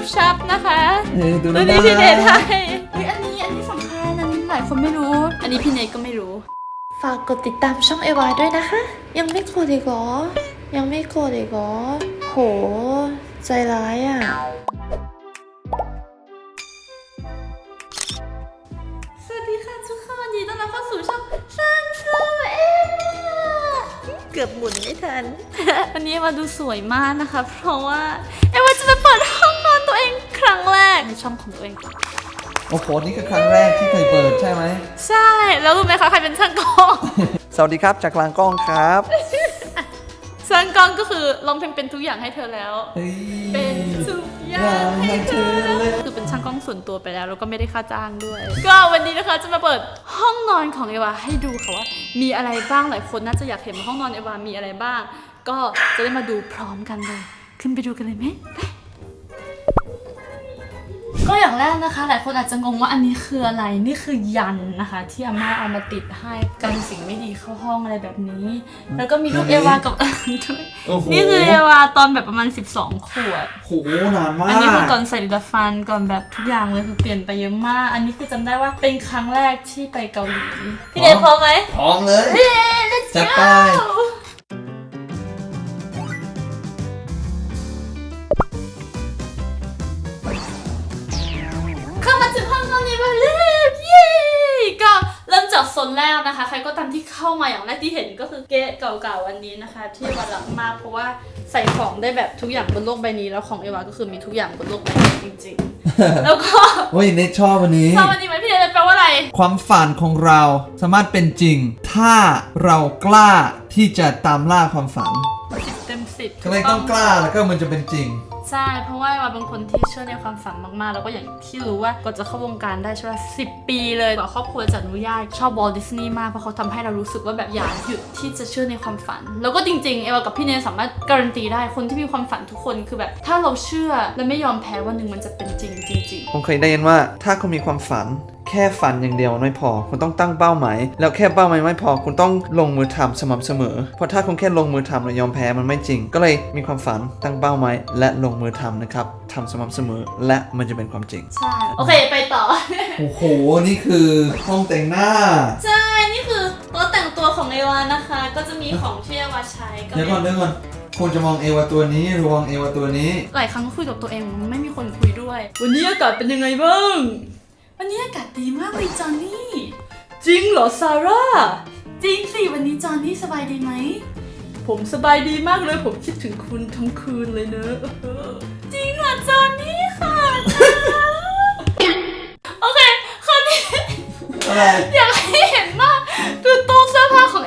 บชับนะคะเออดูตัวน่านี้พี่เนรัทกให้เฮ้ยอันนี้อันนี้สำคัญอันนี้หลายคนไม่รู้ อันนี้พี่เนทก็ไม่รู้ ฝากกดติดตามช่องเอวาด้วยนะคะ ยังไม่กดอีกเหรอ ยังไม่กดอีกเหรอ โห ใจร้ายอะ สวัสดีค่ะทุกคนยินดีต้อนรับเข้าสู่ช่องซันซูเอเกือบหมุนไม่ทัน วันนี้เอมาดูสวยมากนะคะ เพราะว่าเอวาจะมาเปิ เองครั้งแรกในช่องของตัวเองโอ้โห นี่คือครั้งแรกที่เคยเปิดใช่ไหม ใช่ แล้วรู้ไหมคะใครเป็นช่างกล้อง สวัสดีครับ จากกลางกล้องครับ ช่างกล้องก็คือร้องเพลงเป็นทุกอย่างให้เธอแล้วเฮ้ยเป็นทุกอย่างให้เธอเลยคือเป็นช่างกล้องส่วนตัวไปแล้วแล้วก็ไม่ได้ค่าจ้างด้วย ก็วันนี้นะคะจะมาเปิดห้องนอนของเอวาให้ดูค่ะว่า มีอะไรบ้างหลายคนน่าจะอยากเห็นว่าห้องนอนเอวามีอะไรบ้าง ก็จะได้มาดูพร้อมกันเลย ขึ้นไปดูกันเลยไหมไป ก็อย่างแรกนะคะ หลายคนอาจจะงงว่าอันนี้คืออะไรนี่คือยันนะคะ ที่อาม่าเอามาติดให้กันสิ่งไม่ดีเข้าห้องอะไรแบบนี้ แล้วก็มีรูปเอวากับด้วยโอ้โห นี่คือเอวาตอนแบบประมาณ 12 ขวบ โหนานมากอันนี้คือก่อนใส่ลิดาฟันก่อนแบบทุกอย่างเลยคือเปลี่ยนไปเยอะมาก อันนี้คือจำได้ว่าเป็นครั้งแรกที่ไปเกาหลีพี่เดชพร้อมไหมพร้อมเลย จัดไปเข้ จากโซนแรกนะคะ ใครก็ตามที่เข้ามาอย่างแรกที่เห็นก็คือเก๊ะเก่าๆอันนี้นะคะ ที่วันรักมากเพราะว่าใส่ของได้แบบทุกอย่างบนโลกใบนี้ แล้วของเอวาก็คือมีทุกอย่างบนโลกใบนี้จริงๆ แล้วก็โอ้ยเนทชอบวันนี้ชอบอันนี้ไหมพี่เดชแปลว่าอะไร ความฝันของเราสามารถเป็นจริง ถ้าเรากล้าที่จะตามล่าความฝันสิบเต็มสิบก็เลยต้องกล้าแล้วก็มันจะเป็นจริง ใช่ เพราะว่าว่าเป็นคนที่เชื่อในความฝันมากๆ แล้วก็อย่างที่รู้ว่าก็จะเข้าวงการได้ใช่ไหมสิปีเลยกว่าครอบครัวจะอนุญาตชอบบอลดิสนีย์มากเพราะเขาทำให้เรารู้สึกว่าแบบอยากหยุดที่จะเชื่อในความฝัน แล้วก็จริงๆเอวากับพี่เนยสามารถการันตีได้คนที่มีความฝันทุกคนคือแบบ ถ้าเราเชื่อและไม่ยอมแพ้วันหนึ่งมันจะเป็นจริงจริงผมเคยได้ยินว่าถ้าคุณมีความฝัน แค่ฝันอย่างเดียวไม่พอ คุณต้องตั้งเป้าหมาย แล้วแค่เป้าหมายไม่พอ คุณต้องลงมือทำสม่ำเสมอ เพราะถ้าคุณแค่ลงมือทำแล้วยอมแพ้มันไม่จริง ก็เลยมีความฝันตั้งเป้าหมายและลงมือทำนะครับทำสม่ำเสมอ และมันจะเป็นความจริงๆใช่ โอเค ไปต่อ โอ้โห นี่คือห้องแต่งหน้า ใช่ นี่คือโต๊ะแต่งตัวของเอวานะคะ ก็จะมีของที่เอวาใช้ก็เดี๋ยวเป็ก่อนนเดี๋ยวก่อนคุณจะมองเอวาตัวนี้หรือมองเอวาตัวนี้ หลายครั้งก็คุยกับตัวเองไม่มีคนคุยด้วย วันนี้อากาศเป็นยังไงบ้าง วันนี้อากาศดีมากเลยจอนนี่ จริงเหรอซาร่า จริงสิ วันนี้จอนนี่สบายดีไหม ผมสบายดีมากเลย ผมคิดถึงคุณทั้งคืนเลยเนอะเออจริงเหรอจอนนี่ค่ะ โอเคคราวนี้อะไร อยากให้เห็นมากคือตู้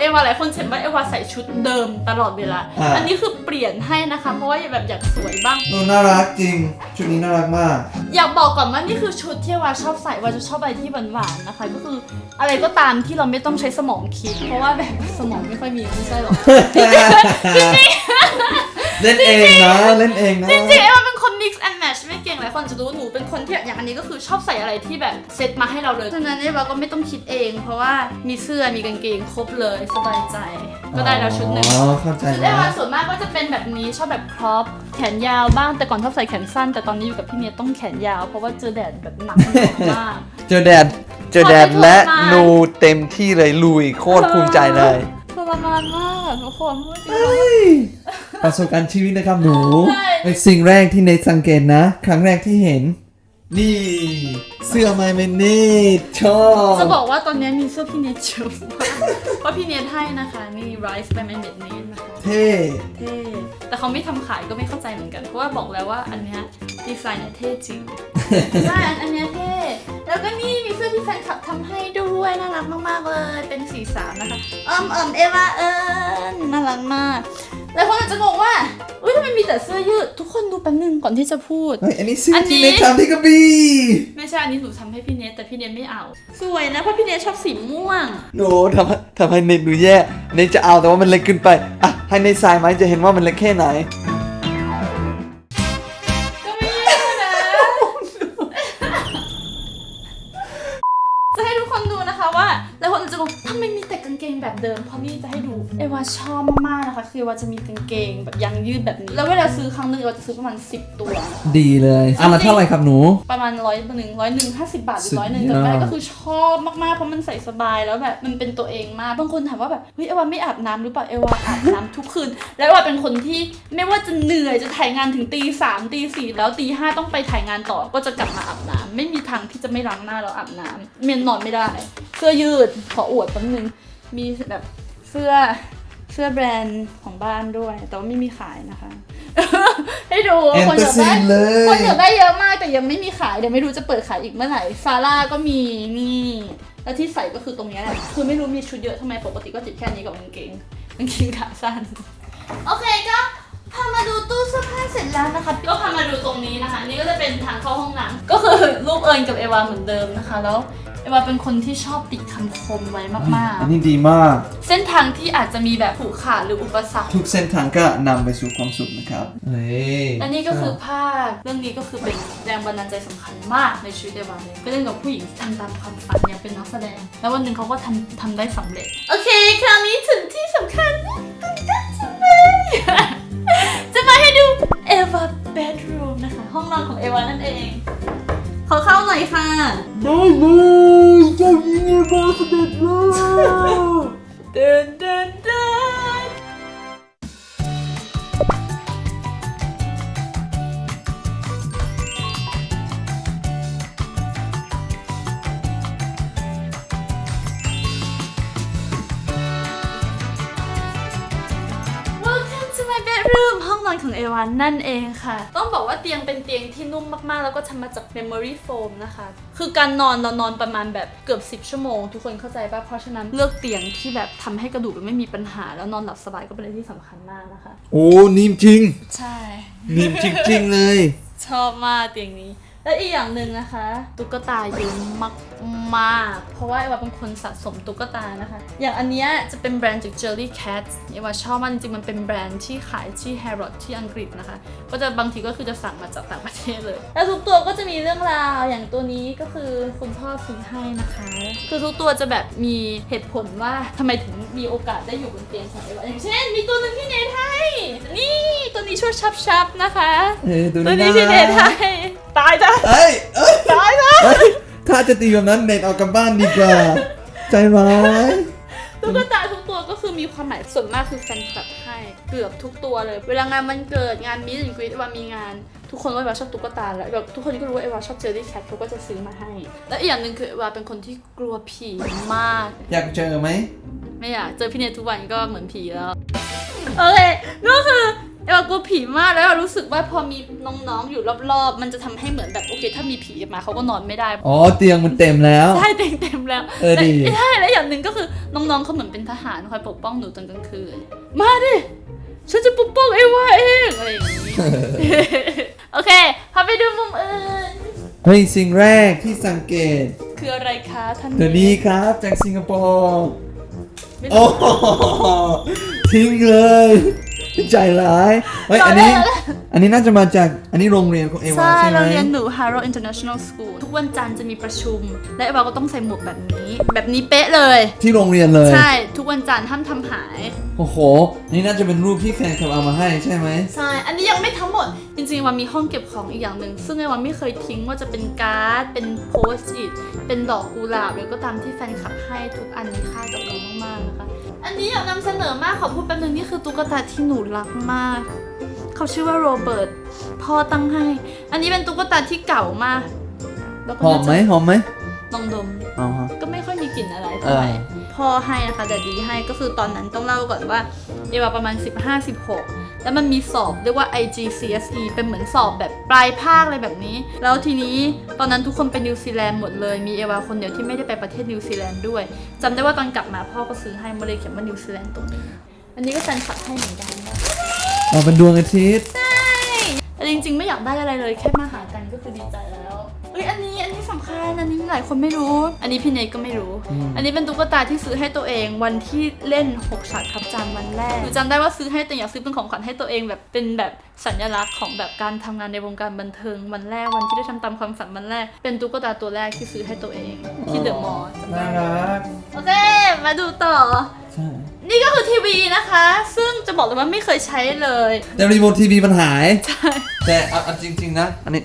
เสื้อผ้าของเอวาหลายคนเห็นว่าเอวาใส่ชุดเดิมตลอดเวลา อ่าอันนี้คือเปลี่ยนให้นะคะ เพราะว่าแบบอยากสวยบ้าง ดูน่ารักจริง ชุดนี้น่ารักมาก อยากบอกก่อนว่านี่คือชุดที่วาชอบใส่วาจะชอบอะไรที่หวานๆนะคะ ก็คืออะไรก็ตามที่เราไม่ต้องใช้สมองคิด เพราะว่าแบบสมองไม่ค่อยมีไม่ใช่หรอก เล่นเองนะเล่นเองนะ จริงๆเอวาเป็นคน mix and match ไม่เก่งหลายคนจะรู้หนูเป็นคนที่อย่างอันนี้ก็คือชอบใส่อะไรที่แบบเซตมาให้เราเลยฉะนั้นเอวาก็ไม่ต้องคิดเอง เพราะว่ามีเสื้อมีกางเกงครบเลยสบายใจ ก็ได้แล้วชุดหนึ่งอ๋อเข้าใจชุดเอแล้ววาส่วนมากก็จะเป็นแบบนี้ชอบแบบครอปแขนยาวบ้างแต่ก่อนชอบใส่แขนสั้น แต่ตอนนี้อยู่กับพี่เนียต้องแขนยาว เพราะว่าเจอแดดแบบหนักมากเจอแดดเจอแดดขอให้และทรมานนูเต็มที่เลยลุยโคตรภูมิใจเลยทรมานมากทุกคนพูดจริงเฮ้ย ประสบการณ์ชีวิตนะครับหนูใช่เป็นสิ่งแรกที่เนทสังเกตนะ ครั้งแรกที่เห็น นี่เสื้อไมเมเนตชอบจะบอกว่าตอนนี้มีเสื้อพี่เนทเยอะมากเพราะพี่เนทให้นะคะนี่ Rise by My Made Nate นะคะเท่เท่แต่เขาไม่ทำขายก็ไม่เข้าใจเหมือนกันเพราะว่าบอกแล้วว่าอันเนี้ยดีไซน์เนี่ยเท่จริงใช่อันอันเนี้ยเท่แล้วก็นี่มีเสื้อที่แฟนคลับทำให้ด้วยน่ารักมากๆเลยเป็นสีสามนะคะอมอมเอวาเอิญน่ารักมาก แล้วคนอาจจะงงว่าอุ้ยทำไมมีแต่เสื้อยืด ทุกคนดูแป๊บนึงก่อนที่จะพูด เฮ้ยอันนี้เสื้ออนนี้ ที่เนททำที่กระบี่ไม่ใช่อันนี้หนูทำให้พี่เนทแต่พี่เนทไม่เอา สวยนะเพราะพี่เนทชอบสีม่วงหนูทำให้ทำให้เน็ตดูแย่ เน็ตจะเอาแต่ว่ามันเล็กเกินไป อะ ให้ในทรายไหมจะเห็นว่ามันเล็กแค่ไหน วาชอบมากๆนะคะ คือเอวาจะมีกางเกงแบบยางยืดแบบนี้ แล้วเวลาซื้อครั้งหนึ่งเอวาจะซื้อประมาณ 10 ตัว ดีเลยอันละเท่าไหร่ครับหนู ประมาณร้อยหนึ่งร้อยหนึ่งห้าสิบบาทหรือสุดร้อยหนึ่งยอดจำได้ก็คือชอบมากๆ เพราะมันใส่สบายแล้วแบบมันเป็นตัวเองมาก บางคนถามว่าแบบเฮ้ยเอวาไม่อาบน้ำหรือเปล่าเอวาอาบน้ำทุกคืน แล้วเอวาเป็นคนที่ไม่ว่าจะเหนื่อยจะถ่ายงานถึงตีสามตีสี่แล้วตีห้าต้องไปถ่ายงานต่อก็จะกลับมาอาบน้ำไม่มีทางที่จะไม่ล้างหน้าแล้วอาบน้ำเมียนนอนไม่ได้ เสื้อยืดขออวดแป๊บนึงมีแบบเสื้อ เสื้อแบรนด์ของบ้านด้วย แต่ว่าไม่มีขายนะคะ ให้ดูแอนคนเตออยาร์กซีได้นเลยคนอยากได้เยอะมากแต่ยังไม่มีขายเดี๋ยวไม่รู้จะเปิดขายอีกเมื่อไหร่ซาร่าก็มีนี่ แล้วที่ใส่ก็คือตรงเนี้ยแหละคือไม่รู้มีชุดเยอะทำไมปกติก็ติดแค่นี้กับกางเกงกางเกงขาสั้นโอเคก็พามาดูตู้เสื้อผ้าเสร็จแล้วนะคะ ก็พามาดูตรงนี้นะคะ นี่ก็จะเป็นทางเข้าห้องน้ำก็คือรูปเอิญกับเอวาเหมือนเดิมนะคะแล้ว เอวาเป็นคนที่ชอบติดคำคมไว้มากอันนี้ดีมาก ๆ เส้นทางที่อาจจะมีแบบผูกขาดหรืออุปสรรค ทุกเส้นทางก็นำไปสู่ความสุขนะครับเฮ้ยและนี่ก็คือภาพเรื่องนี้ก็คือเป็นแรงบันดาลใจสำคัญมากในชีวิตเอวาเลยก็เล่นกับผู้หญิงที่ทำตามความฝันอยากเป็นนักแสดง แล้ววันหนึ่งเขาก็ทำทำได้สำเร็จ โอเค คราวนี้ถึงที่สำคัญตื่นเต้นจังเลย จะมาให้ดูเอวา bedroom นะคะ ห้องนอนของเอวานั่นเอง ขอเข้าหน่อยค่ะ ได้เลยเจ้าหญิงเอวาเสด็จแล้วเดินานนั่นเองค่ะ ต้องบอกว่าเตียงเป็นเตียงที่นุ่มมากๆ แล้วก็ทำมาจาก memory foam นะคะ คือการนอนเรานอนประมาณแบบเกือบ 10 ชั่วโมง ทุกคนเข้าใจป่ะ เพราะฉะนั้นเลือกเตียงที่แบบทำให้กระดูกมันไม่มีปัญหา แล้วนอนหลับสบายก็เป็นอะไรที่สำคัญมากนะคะ โอ้นิ่มจริง ใช่ นิ่มจริง ๆ เลย ชอบมากเตียงนี้ และอีกอย่างหนึ่งนะคะ ตุ๊กตาเยอะมากมากๆเพราะว่าเอวาเป็นคนสะสมตุ๊กตานะคะ อย่างอันเนี้ยจะเป็นแบรนด์จาก Jelly Cat เอวาชอบมากจริงๆ มันเป็นแบรนด์ที่ขายที่ Harrods ที่อังกฤษนะคะ ก็จะบางทีก็คือจะสั่งมาจากต่างประเทศเลย แล้วทุกตัวก็จะมีเรื่องราวอย่างตัวนี้ก็คือคุณพ่อซื้อให้นะคะ คือทุกตัวจะแบบมีเหตุผลว่าทำไมถึงมีโอกาสได้อยู่บนเตียงของเอวาอย่างเช่น มีตัวหนึ่งที่เนทให้นี่ตัวนี้ช่วยชับๆนะคะเอ้ยตัวตัวนี้นี้ที่เนน่าทรักให้ตายจ้ะเอ้ยเอ้ยตายจ้ะเอ้ยถ้าจะตีแบบนั้นเน็ตเอากลับบ้านดีกว่า ใจร้ายตุ๊กตาทุกตัวก็คือมีความหมายส่วนมากคือแฟนคลับให้เกือบทุกตัวเลย เวลางานมันเกิดงานมิสแอนกรีดว่ามีงาน ทุกคนว่าเอวาชอบตุ๊กตาแล้วแบบทุกคนก็รู้ว่าเอวาชอบเจอรี่แคทเขาก็จะซื้อมาให้ และอีกอย่างหนึ่งคือเอวาเป็นคนที่กลัวผีมาก อยากเจอไหมไม่อยากเจอพี่เนททุกวันก็เหมือนผีแล้วโอเคก็คือ เอวากลัวผีมากแล้วเอวารู้สึกว่าพอมีน้องๆอยู่รอบๆ มันจะทำให้เหมือนแบบโอเค ถ้ามีผีมาเขาก็นอนไม่ได้ อ๋อเตียงมันเต็มแล้ว ใช่เต็มเต็มๆแล้วเออดี และใช่แล้วอย่างหนึ่งก็คือน้องๆเขาเหมือนเป็นทหารคอยปกป้องหนูตอนกลางคืน มาดิ ฉันจะปกป้องเอวาเองอะไรอย่างนี้ โอเคพาไปดูมุมอื่น เฮ้ยสิ่งแรกที่สังเกตคืออะไรคะท่านตัวนี้ครับจากสิงคโปร์ ไม่โอ้รู้โหทิ้งเลย ใจร้ายเฮ้ยอันนี้ อันนี้น่าจะมาจากอันนี้โรงเรียนของเอวาใช่ใช่ไหมเราเรียนหนู Harrow International School ทุกวันจันทร์จะมีประชุม และเอวาก็ต้องใส่หมวกแบบนี้ แบบนี้เป๊ะเลย ที่โรงเรียนเลย ใช่ ทุกวันจันทร์ห้ามทำหาย โอ้โห นี่น่าจะเป็นรูปที่แฟนคลับเอามาให้ใช่ไหมใช่ อันนี้ยังไม่ทั้งหมด จริงๆว่ามีห้องเก็บของอีกอย่างหนึ่ง ซึ่งไอ้วันไม่เคยทิ้งว่าจะเป็นการ์ด เป็นโพสต์อิทเป็นดอกกุหลาบหรือก็ตามที่แฟนคลับให้ทุกอันมีค่ากับเรามากๆนะคะ อันนี้อยากนำเสนอมากขอพูดแป๊บนึงนี่คือตุ๊กตาที่หนูรักมาก เขาชื่อว่าโรเบิร์ตพ่อตั้งให้ อันนี้เป็นตุ๊กตาที่เก่ามากแล้วก็หอมไหมหอมไหมลองดม อ๋อฮะก็ไม่ค่อยมีกลิ่นอะไรเท่าไหร่เออ พ่อให้นะคะแต่ดีให้ก็คือตอนนั้นต้องเล่าก่อนว่าเอวาประมาณ 15-16 แล้วมันมีสอบเรียกว่า IGCSE เป็นเหมือนสอบแบบปลายภาคอะไรแบบนี้ แล้วทีนี้ตอนนั้นทุกคนไปนิวซีแลนด์หมดเลย มีเอวาคนเดียวที่ไม่ได้ไปประเทศนิวซีแลนด์ด้วยจำได้ว่าตอนกลับมาพ่อก็ซื้อให้มาเลยเขียนว่านิวซีแลนด์ตรงนี้ อันนี้ก็แฟนคลับให้เหมือนกันนะเอาเป็นดวงอาทิตย์ แต่จริงๆ ไม่อยากได้อะไรเลยแค่มาหากันก็คือดีใจแล้วเอ้ยอันนี้อันนี้สำคัญอันนี้หลายคนไม่รู้ อันนี้พี่เนยก็ไม่รู้อันนี้เป็นตุ๊กตาที่ซื้อให้ตัวเองวันที่เล่นหกฉากครับจานวันแรกหนูจำได้ว่าซื้อให้แต่อยากซื้อเป็นของขวัญให้ตัวเองแบบเป็นแบบสัญลักษณ์ของแบบการทำงานในวงการบันเทิงวันแรกวันที่ได้ทำตามความฝันวันแรก เป็นตุ๊กตาตัวแรกที่ซื้อให้ตัวเองที่เดอะมอลล์จำได้น่ารักโอเค มาดูต่อ ใช่ นี่ก็คือทีวีนะคะ ซึ่งจะบอกเลยว่าไม่เคยใช้เลย แต่รีโมททีวีมันหาย แต่เอาเอาจริง ๆ นะ อันนี้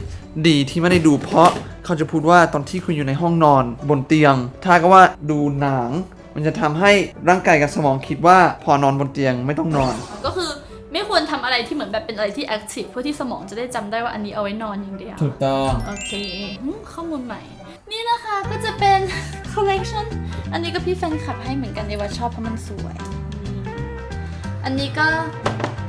ดีที่ไม่ได้ดูเพราะเขาจะพูดว่าตอนที่คุณอยู่ในห้องนอนบนเตียง ถ้าก็ว่าดูหนัง มันจะทำให้ร่างกายกับสมองคิดว่าพอนอนบนเตียงไม่ต้องนอน ก็คือไม่ควรทำอะไรที่เหมือนแบบเป็นอะไรที่แอคทีฟเพื่อที่สมองจะได้จำได้ว่าอันนี้เอาไว้นอนอย่างเดียว ถูกต้อง โอเคอืมข้อมูลใหม่ นี่นะคะก็จะเป็น collection อันนี้ก็พี่แฟนคลับให้เหมือนกันในว่าชอบเพราะมันสวยอืมอันนี้ก็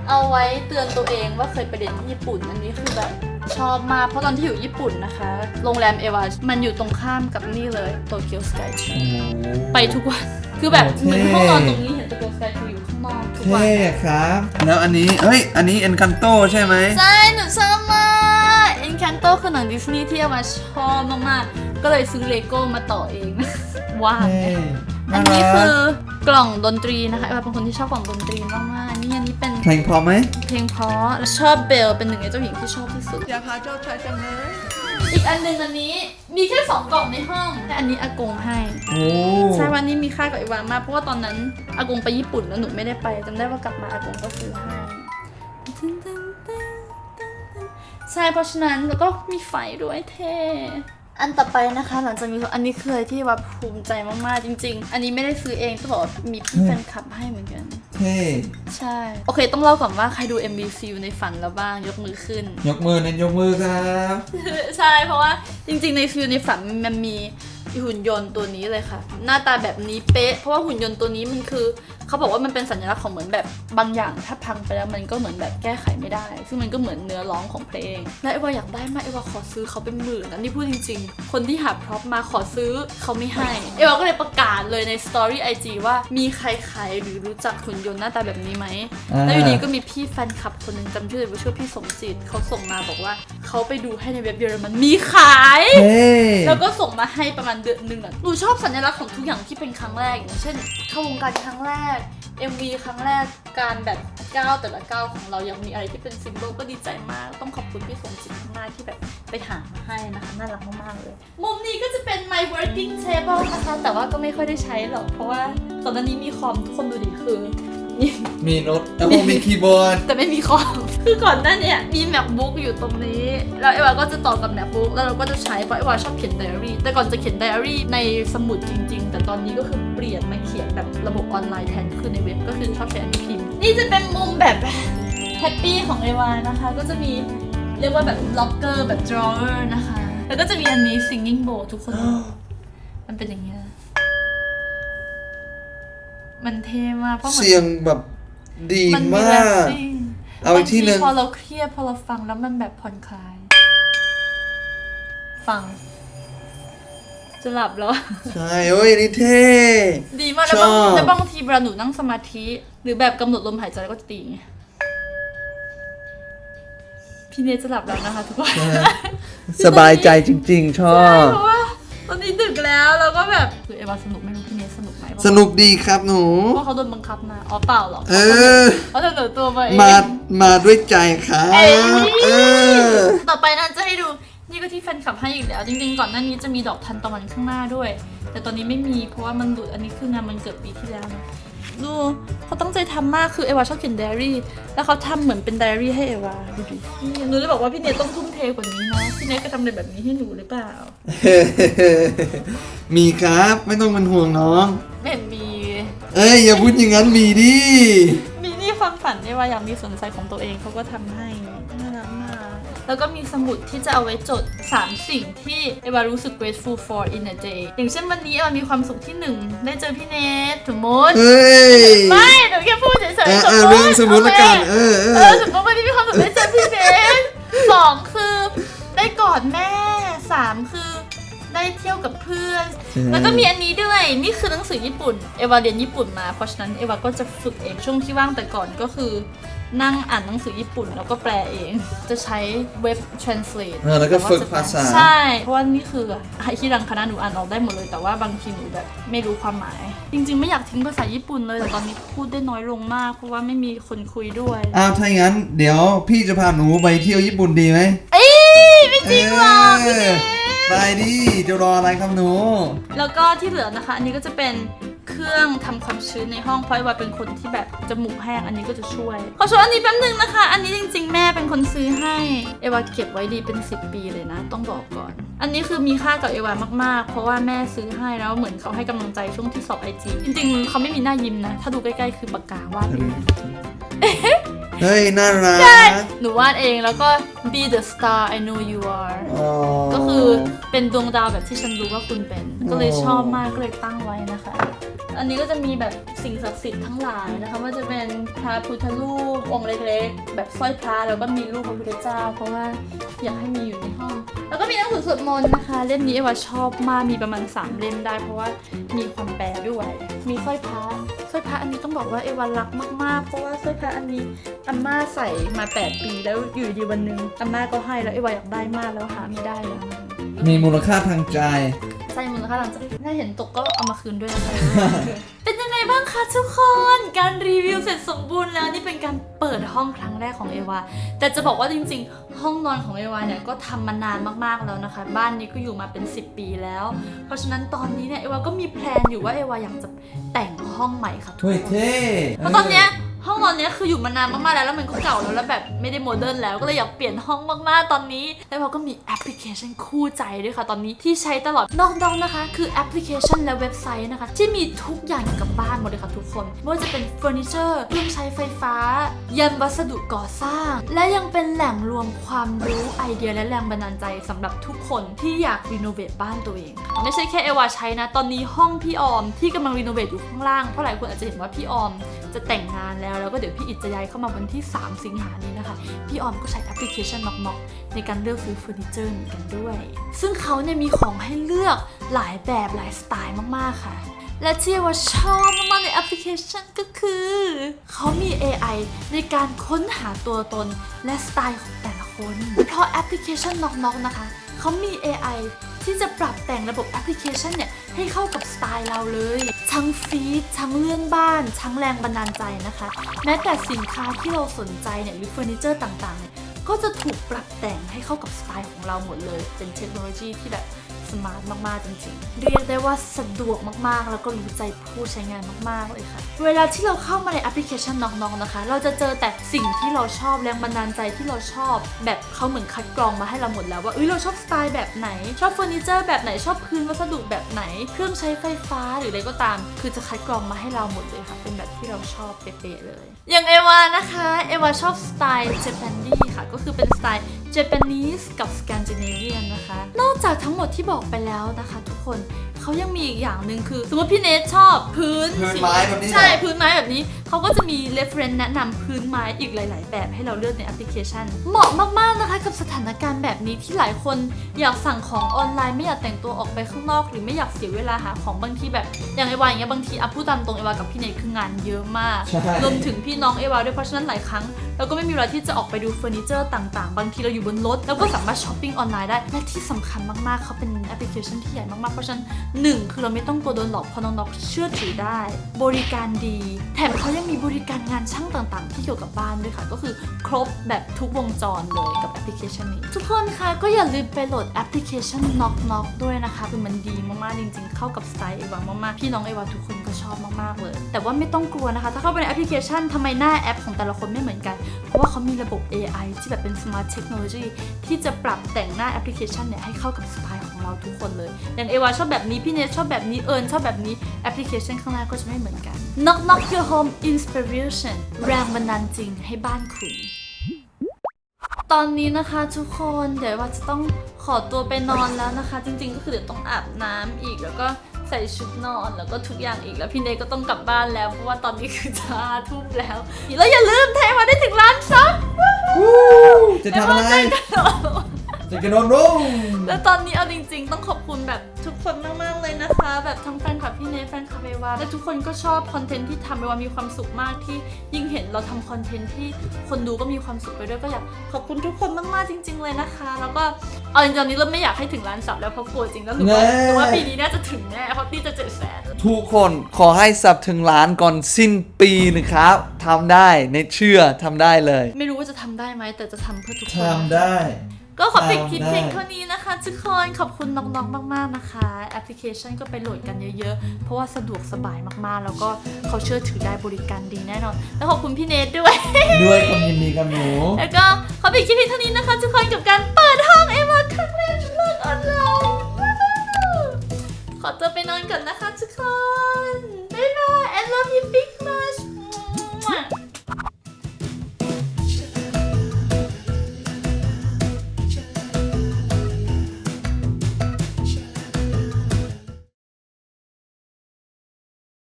เอาไว้เตือนตัวเองว่าเคยไปเรียนที่ญี่ปุ่น อันนี้คือแบบชอบมากเพราะตอนที่อยู่ญี่ปุ่นนะคะ โรงแรมเอวามันอยู่ตรงข้ามกับนี่เลยโตเกียวสกายทรีโอ้โหไปทุกวัน คือแบบโอ้เหมือนเท่ห้องนอนตรงนี้เห็นโตเกียวสกายทรีอยู่ข้างนอกทุกวันเท่ครับ แล้วอันนี้ เฮ้ย อันนี้ Encanto ใช่ไหมใช่ หนูชอบมาก Encanto คือหนังดิสนีย์ที่เอามาชอบมากๆ ก็เลยซื้อเลโก้มาต่อเอง ว้าวเท่อันน่านี้รัคืกอกล่องดนตรีนะคะเอวาเป็นคนที่ชอบกล่องดนตรีมากๆอันนี้อันนี้เป็นเพลงพอไหมเพลงเพราะและชอบเบลเป็นหนึ่งในเจ้าหญิงที่ชอบที่สุด อยากหาเจ้าชายจังเลยอีกอันหนึ่งอันนี้มีแค่สองกล่องในห้องแต่อันนี้อากงให้โอ้ใช่วันนี้มีค่ากับอีวามากเพราะว่าตอนนั้นอากงไปญี่ปุ่นแล้วหนูไม่ได้ไปจำได้ว่ากลับมาอากงก็ซื้อให้ ช่เพราะฉะนั้นแล้วก็มีไฟด้วยเท่อันต่อไปนะคะ หลังจากมีอันนี้เคยที่ว่าภูมิใจมากๆจริง ๆ อันนี้ไม่ได้ซื้อเองต้องบอกว่ามีพี่แฟนคลับให้เหมือนกัน เท่ใช่ โอเค ต้องเล่าก่อนว่าใครดู MVCU ในฝันแล้วบ้างยกมือขึ้น ยกมือเน้นยกมือครับใช่เพราะว่าจริง ๆ ในฟิลในฝันมันมีหุ่นยนต์ตัวนี้เลยค่ะ หน้าตาแบบนี้เป๊ะ เพราะว่าหุ่นยนต์ตัวนี้มันคือ เขาบอกว่ามันเป็นสัญลักษณ์ของเหมือนแบบบางอย่างถ้าพังไปแล้วมันก็เหมือนแบบแก้ไขไม่ได้ ซึ่งมันก็เหมือนเนื้อร้องของเพลง และเอวาอยากได้มากเอวาขอซื้อเขาเป็นหมื่นนะนี่พูดจริง ๆ คนที่หาพร็อพมาขอซื้อเขาไม่ให้ เอวาก็เลยประกาศเลยในสตอรี่ไอจีว่ามีใครขายหรือรู้จักหุ่นยนต์หน้าตาแบบนี้ไหมอ่าแล้วอยู่ดีก็มีพี่แฟนคลับคนหนึงจำชื่อเลยว่าชื่อพี่สมจิตเขาส่งมาบอกว่าเขาไปดูให้ในเว็บเยอรมันมีขายเท่แล้วก็ส่งมาให้ประมาณเดือนหนึ่งอะหนูชอบสัญลักษณ์ของทุกอย่างที่เป็นครั้งแรกอย่างเช่นเข้าวงการครั้งแรก MV ครั้งแรกการแบบก้าวแต่ละก้าวของเรายังมีอะไรที่เป็นซิงเกิลก็ดีใจมาก ต้องขอบคุณพี่สมจิตมากที่แบบไปหามาให้นะคะน่ารักมากๆเลย มุมนี้ก็จะเป็น my working table นะคะแต่ว่าก็ไม่ค่อยได้ใช้หรอกเพราะว่าก่อนหน้านี้มีคอมทุกคนดูดิคือ มีโน้ตแล้วก็มีคีย์บอร์ดแต่ไม่มีคอมคือก่อนหน้าเนี่ยมี macbook อยู่ตรงนี้ แล้วเอวาก็จะต่อกับ macbook แล้วเราก็จะใช้เพราะเอวาชอบเขียนไดอารี่ แต่ก่อนจะเขียนไดอารี่ในสมุดจริง ๆ แต่ตอนนี้ก็คือเปลี่ยนมาเขียนแบบระบบออนไลน์แทนคือในเว็บก็คือชอบใช้อันนี้พิมพ์นี่จะเป็นมุมแบบแฮปปี้ของเอวานะคะ ก็จะมีเรียกว่าแบบล็อกเกอร์แบบ drawer นะคะ แล้วก็จะมีอันนี้ singing bowl ทุกคน มันเป็นอย่างเงี้ย มันเท่มากเพราะมันเสียงแบบดีมันมาก relaxing เอาอีกทีหนึ่ง บาพอเราเครียดพอเราฟังแล้วมันแบบผ่อนคลาย ฟัง จะหลับแล้ว ใช่โอ้ยนี่เท่ ดีมากแล้วบางชอบ แล้วบางทีเวลาหนูนั่งสมาธิ หรือแบบกำหนดลมหายใจแล้วก็จะตีอย่างเงี้ยพี่เนยจะหลับแล้วนะคะทุกคนสบายใจจริง ๆ ชอใช่บ เพราะว่าตอนนี้ดึกแล้วแล้วก็แบบคือเอ วาสนุกไหมรู้พี่เนยสนุกไหมสนุกดีครับหนู เพราะเขาโดนบังคับมา อ๋อเปล่าหรอกเออเขาเสนอตัวมาเอง มา มาด้วยใจครับเอ้ยเออต่อไปนั้นจะให้ดู นี่ก็ที่แฟนคลับให้อีกแล้ว จริงๆ ก่อนหน้านี้จะมีดอกทันตะวันข้างหน้าด้วย แต่ตอนนี้ไม่มี เพราะว่ามันหลุด อันนี้คืองานมันเกิดปีที่แล้วนะ ดูเขาตั้งใจทำมากคือเอวาชอบเขียนไดอารี่ แล้วเขาทำเหมือนเป็นไดอารี่ให้เอวาดูดินี่หนูเลยบอกว่าพี่เนยต้องทุ่มเทกว่านี้นะพี่เนยก็ทำอะไรแบบนี้ให้หนูหรือเปล่า มีครับไม่ต้องเป็นห่วงน้องไม่เห็นมี เอ้ยอย่าพูดอย่างนั้นมีดิมีนี่ความฝันเอวาอยากมีสวนสัตว์ของตัวเองเขาก็ทำให้น่ารักมาก แล้วก็มีสมุดที่จะเอาไว้จด 3 สิ่งที่เอวารู้สึก grateful for in a day อย่างเช่นวันนี้เอวามีความสุขที่ 1 ได้เจอพี่เนทสมมติเฮ้ยไม่หนูแค่พูดเฉยเออๆเออเรื่องสมมุติละกันโอเคเออเอเอออสมมติวันนี้มีความสุขได้เจอพี่เนทสองคือได้กอดแม่สามคือได้เที่ยวกับเพื่อน แล้วก็มีอันนี้ด้วย นี่คือหนังสือญี่ปุ่น เอวาเรียนญี่ปุ่นมา เพราะฉะนั้นเอวาก็จะฝึกเองช่วงที่ว่างแต่ก่อนก็คือ นั่งอ่านหนังสือญี่ปุ่นแล้วก็แปลเอง จะใช้เว็บ translate เออแล้วก็ฝึกภาษา ใช่ เพราะว่านี่คือไฮคิรังคณะหนูอ่านออกได้หมดเลย แต่ว่าบางทีหนูแบบไม่รู้ความหมาย จริง ๆ ไม่อยากทิ้งภาษาญี่ปุ่นเลย แต่ตอนนี้พูดได้น้อยลงมาก เพราะว่าไม่มีคนคุยด้วย อ้าวถ้าอย่างนั้น เดี๋ยวพี่จะพาหนูไปเที่ยวญี่ปุ่นดีไหมเอ้ยไม่จริงหรอกเออไปดิจะรออะไรครับหนู แล้วก็ที่เหลือนะคะ อันนี้ก็จะเป็น เครื่องทำความชื้นในห้องเพราะเอวาเป็นคนที่แบบจมูกแห้งอันนี้ก็จะช่วย ขอโชว์อันนี้แป๊บนึงนะคะ อันนี้จริง ๆ แม่เป็นคนซื้อให้เอวาเก็บไว้ดีเป็น 10 ปีเลยนะ ต้องบอกก่อน อันนี้คือมีค่ากับเอวามากๆ เพราะว่าแม่ซื้อให้แล้วเหมือนเขาให้กำลังใจช่วงที่สอบไอจีจริงๆเขาไม่มีหน้ายิ้มนะ ถ้าดูใกล้ๆคือปากกาวาดเองเฮ้ยน่ารักหนูวาดเองแล้วก็ be the star I know you are อ๋อก็คือเป็นดวงดาวแบบที่ฉันรู้ว่าคุณเป็น ก็เลยชอบมากก็เลยตั้งไว้นะคะ อันนี้ก็จะมีแบบสิ่งศักดิ์สิทธิ์ทั้งหลายนะคะว่าจะเป็นพระพุทธรูปองค์เล็กๆ แบบสร้อยพระแล้วก็มีรูปพระพุทธเจ้า เพราะว่าอยากให้มีอยู่ในห้อง แล้วก็มีหนังสือสวดมนต์นะคะ เล่มนี้เอวาชอบมากมีประมาณ 3 เล่มได้ เพราะว่ามีความแปลด้วย มีสร้อยพระสร้อยพระอันนี้ต้องบอกว่าเอวารักมากๆ เพราะว่าสร้อยพระอันนี้อาม่าใส่มา 8 ปีแล้วอยู่ดีวันหนึงอาม่าก็ให้แล้วเอวาอยากได้มากแล้วหาไม่ได้แล้ว มีมูลค่าทางใจ ใช่มูลค่าหลังจากถ้าเห็นตกก็เอามาคืนด้วยนะคะ เป็นยังไงบ้างคะทุกคน การรีวิวเสร็จสมบูรณ์แล้วนี่เป็นการเปิดห้องครั้งแรกของเอวา แต่จะบอกว่าจริงๆ ห้องนอนของเอวาเนี่ยก็ทำมานานมากๆแล้วนะคะ บ้านนี้ก็อยู่มาเป็น 10 ปีแล้ว เพราะฉะนั้นตอนนี้เนี่ยเอวาก็มีแพลนอยู่ว่าเอวาอยากจะแต่งห้องใหม่ค่ะทุกเฮ้ยคนเท่เพราะตอนเนี้ย ห้องนอนเนี้ยคืออยู่มานานมากๆแล้วแล้วมันก็เก่าแล้วแล้วแบบไม่ได้โมเดิร์นแล้วก็เลยอยากเปลี่ยนห้องมากๆตอนนี้ แล้วเราก็มีแอปพลิเคชันคู่ใจด้วยค่ะ ตอนนี้ที่ใช้ตลอดนอกๆนะคะคือแอปพลิเคชันและเว็บไซต์นะคะ ที่มีทุกอย่างเกี่ยวกับบ้านหมดเลยค่ะทุกคนไม่ว่าจะเป็นเฟอร์นิเจอร์เครื่องใช้ไฟฟ้า ยันวัสดุก่อสร้าง และยังเป็นแหล่งรวมความรู้ไอเดียและแรงบันดาลใจสำหรับทุกคนที่อยากรีโนเวทบ้านตัวเองค่ะไม่ใช่แค่เอวาใช้นะ ตอนนี้ห้องพี่ออมที่กำลังรีโนเวทอยู่ข้างล่างเพราะหลายคนอาจจะเห็นว่าพี่ออมจะแต่งงานแล้วแล้วก็เดี๋ยวพี่อิจจะย้ายเข้ามาวันที่ 3 สิงหานี้นะคะ พี่ออมก็ใช้แอปพลิเคชันน็อกน็อกในการเลือกซื้อเฟอร์นิเจอร์เหมือนกันด้วย ซึ่งเขาเนี่ยมีของให้เลือกหลายแบบหลายสไตล์มากๆค่ะและที่ว่าชอบมากๆในแอปพลิเคชันก็คือ เขามี AI ในการค้นหาตัวตนและสไตล์ของแต่ละคน เพราะแอปพลิเคชันน็อกน็อกนะคะ เขามี AI ที่จะปรับแต่งระบบแอปพลิเคชันเนี่ยให้เข้ากับสไตล์เราเลย ทั้งฟีดทั้งเรื่องบ้าน ทั้งแรงบันดาลใจนะคะ แม้แต่สินค้าที่เราสนใจเนี่ยหรือเฟอร์นิเจอร์ต่างๆเนี่ยก็จะถูกปรับแต่งให้เข้ากับสไตล์ของเราหมดเลย เป็นเทคโนโลยีที่แบบ สมาร์ทมากๆจริงๆ เรียกได้ว่าสะดวกมากๆ แล้วก็รู้ใจผู้ใช้งานมากๆเลยค่ะ เวลาที่เราเข้ามาในแอปพลิเคชันน้องๆนะคะ เราจะเจอแต่สิ่งที่เราชอบแรงบันดาลใจที่เราชอบ แบบเขาเหมือนคัดกรองมาให้เราหมดแล้วว่าเอ้ยเราชอบสไตล์แบบไหน ชอบเฟอร์นิเจอร์แบบไหนชอบพื้นวัสดุแบบไหน เครื่องใช้ไฟฟ้าหรืออะไรก็ตาม คือจะคัดกรองมาให้เราหมดเลยค่ะ เป็นแบบที่เราชอบเป๊ะๆเลย อย่างเอวานะคะเอวาชอบสไตล์เจแปนดี้ค่ะ ก็คือเป็นสไตล์ Japanese กับ Scandinavian นะคะ นอกจากทั้งหมดที่บอกไปแล้วนะคะทุกคนเขายังมีอีกอย่างหนึ่งคือ สมมติพี่เนทชอบพื้นพื้นไม้แบบนี้ใช่เหรอพื้นไม้แบบนี้ เขาก็จะมี reference แนะนำพื้นไม้อีกหลาย ๆ แบบให้เราเลือกในแอปพลิเคชัน เหมาะมาก ๆ นะคะกับสถานการณ์แบบนี้ที่หลายคนอยากสั่งของออนไลน์ไม่อยากแต่งตัวออกไปข้างนอก หรือไม่อยากเสียเวลาหาของบางทีแบบ อย่างไอวาอย่างเงี้ยบางทีอะพูดตามตรงไอวากับพี่เนทคืองานเยอะมาก ใช่ รวมถึงพี่น้องเอวาด้วยเพราะฉะนั้นหลายครั้ง เราก็ไม่มีเวลาที่จะออกไปดูเฟอร์นิเจอร์ต่างๆ บางทีเราอยู่บนรถเราก็สามารถช้อปปิ้งออนไลน์ได้ และที่สำคัญมากๆเขาเป็นแอปพลิเคชันที่ใหญ่มากๆ เพราะฉะนั้นหนึ่งคือเราไม่ต้องกลัวโดนหลอกเพราะน้องๆเชื่อถือได้ บริการดี แถมเขายังมีบริการงานช่างต่างๆ ที่เกี่ยวกับบ้านด้วยค่ะ ก็คือครบแบบทุกวงจรเลยกับแอปพลิเคชันนี้ ทุกคนคะก็อย่าลืมไปโหลดแอปพลิเคชัน Knock Knock ด้วยนะคะคือมันดีมากๆจริง ๆ เข้ากับสไตล์เอวามากๆพี่น้องเอวาทุกคนก็ชอบมากๆเลย แต่ว่าไม่ต้องกลัวนะคะ ถ้าเข้าไปในแอปพลิเคชันทำไมหน้าแอป ของแต่ละคนไม่เหมือนกัน เพราะว่าเขามีระบบ AI ที่แบบเป็น Smart Technology ที่จะปรับแต่งหน้าแอปพลิเคชันเนี่ยให้เข้ากับสไตล์ของเราทุกคนเลย อย่างเอวาชอบแบบนี้พี่เนทชอบแบบนี้เอิญชอบแบบนี้แอปพลิเคชันข้างหน้าก็จะไม่เหมือนกัน Knock Knock Your Home Inspiration แรงบันดาลจริงให้บ้านคุณตอนนี้นะคะทุกคนเดี๋ยวว่าจะต้องขอตัวไปนอนแล้วนะคะ จริงๆก็คือเดี๋ยวต้องอาบน้ำอีกแล้วก็ ใส่ชุดนอนแล้วก็ทุกอย่างอีกแล้วพี่เนยก็ต้องกลับบ้านแล้ว เพราะว่าตอนนี้คือจะห้าทุ่มแล้ว แล้วอย่าลืมเทมาได้ถึงล้านซับจะทำอะไรจะกระโดดลงแล้วตอนนี้เอาจริง ๆ ต้องขอบคุณแบบทุกคนมากๆเลยนะคะ แบบทั้งแฟนคลับพี่เนทแฟนคลับเอวาและทุกคนก็ชอบคอนเทนต์ที่ทำเอวามีความสุขมากที่ยิ่งเห็นเราทำคอนเทนต์ที่คนดูก็มีความสุขไปด้วยก็อยากขอบคุณทุกคนมากๆจริง ๆ เลยนะคะ แล้วก็ เอาจริงๆตอนนี้เริ่มไม่อยากให้ถึงล้านสับแล้วเพราะกลัวจริงแล้วหนูว่าแน่หนูว่าปีนี้น่าจะถึงแน่เพราะพี่จะเจ็ดแสนทุกคนขอให้สับถึงล้านก่อนสิ้นปีนะครับทำได้ในเชื่อทำได้เลย ไม่รู้ว่าจะทำได้ไหมแต่จะทำเพื่อทุกคน ทำได้ ก็ขอปิดคลิปได้เพียงเท่านี้นะคะทุกคนขอบคุณน้องๆมากๆนะคะ แอปพลิเคชันก็ไปโหลดกันเยอะๆ เพราะว่าสะดวกสบายมากๆ แล้วก็เขาเชื่อถือได้บริการดีแน่นอน แล้วขอบคุณพี่เนทด้วย ด้วยความยินดีกับหนู แล้วก็ขอปิดคลิปเพียงเท่านี้นะคะทุกคนกับการ ขอตัวไปนอนก่อนนะคะทุกคน บ๊ายบาย I love you big